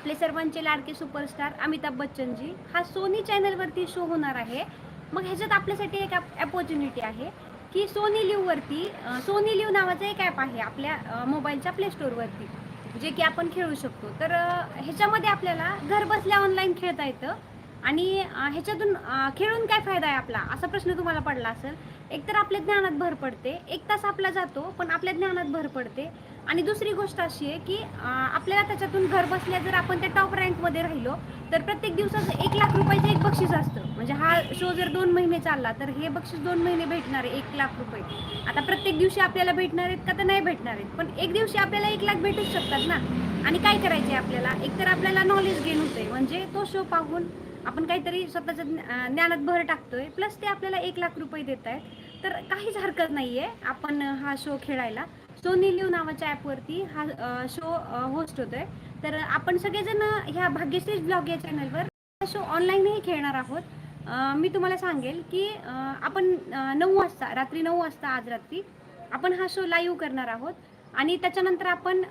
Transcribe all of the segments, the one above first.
आपले सर्वांचे लाडके सुपरस्टार अमिताभ बच्चनजी. हा सोनी चॅनलवरती शो होणार आहे. मग ह्याच्यात आपल्यासाठी एक अपॉर्च्युनिटी आहे की सोनी लिव्हवरती सोनी लिव्ह नावाचं एक ॲप आहे आपल्या मोबाईलच्या प्ले स्टोअरवरती जे की आपण खेळू शकतो. तर ह्याच्यामध्ये आपल्याला घर बसल्या ऑनलाईन खेळता येतं आणि ह्याच्यातून खेळून काय फायदा आहे आपला? असा प्रश्न तुम्हाला पडला असेल. एकतर आपल्या ज्ञानात भर पडते. एक तास आपला जातो पण आपल्या ज्ञानात भर पडते. आणि दुसरी गोष्ट अशी आहे की आपल्याला त्याच्यातून घर बसल्या जर आपण त्या टॉप रँकमध्ये राहिलो तर प्रत्येक दिवसाचं एक लाख रुपयाचं एक बक्षीस असतं. म्हणजे हा शो जर दोन महिने चालला तर हे बक्षीस दोन महिने भेटणार आहे एक लाख रुपये. आता प्रत्येक दिवशी आपल्याला भेटणार आहेत का तर नाही भेटणार आहेत. पण एक दिवशी आपल्याला एक लाख भेटूच शकतात ना. आणि काय करायचे आपल्याला? एकतर आपल्याला नॉलेज गेन होतंय. म्हणजे तो शो पाहून आपण काहीतरी स्वतःच्या ज्ञानात भर टाकतोय प्लस ते आपल्याला एक लाख रुपये देत आहेत तर काहीच हरकत नाही आहे आपण हा शो खेळायला. सोनी लिव नावाच्या ॲपवरती हा शो होस्ट होतोय. तर आपण सगळेजण ह्या भाग्यश्री ब्लॉग या चॅनलवर हा शो ऑनलाईनही खेळणार आहोत. मी तुम्हाला सांगेल की आपण नऊ वाजता रात्री नऊ वाजता आज रात्री आपण हा शो लाईव्ह करणार आहोत. आणि त्याच्यानंतर आपण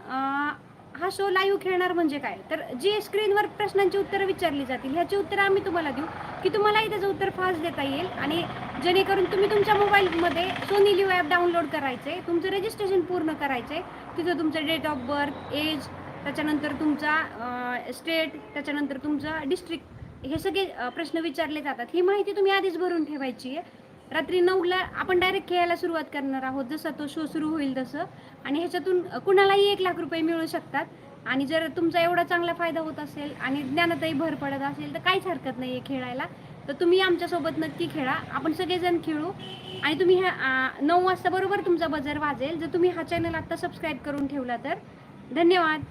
हा शो लाईव्ह खेळणार म्हणजे काय? तर जी स्क्रीनवर प्रश्नांची उत्तरं विचारली जातील ह्याची उत्तरं आम्ही तुम्हाला देऊ. की तुम्हालाही त्याचं उत्तर फास्ट देता येईल आणि जेणेकरून तुम्ही तुमच्या मोबाईलमध्ये सोनी लिव्ह ॲप डाउनलोड करायचे तुमचं रजिस्ट्रेशन पूर्ण करायचे तिथं तुमचं डेट ऑफ बर्थ एज त्याच्यानंतर तुमचा स्टेट त्याच्यानंतर तुमचा डिस्ट्रिक्ट हे सगळे प्रश्न विचारले जातात. ही माहिती तुम्ही आधीच भरून ठेवायची आहे. रात्री नऊला आपण डायरेक्ट खेळायला सुरुवात करणार आहोत. जसा तो शो सुरू होईल तसं. आणि ह्याच्यातून कुणालाही एक लाख रुपये मिळू शकतात. आणि जर तुमचा एवढा चांगला फायदा होत असेल आणि ज्ञानातही भर पडत असेल तर काहीच हरकत नाही आहे खेळायला. तर तुम्ही आमच्यासोबत नक्की खेळा. आपण सगळेजण खेळू. आणि तुम्ही ह्या नऊ वाजता बरोबर तुमचा बजर वाजेल. जर तुम्ही हा चॅनल आत्ता सबस्क्राईब करून ठेवला तर. धन्यवाद.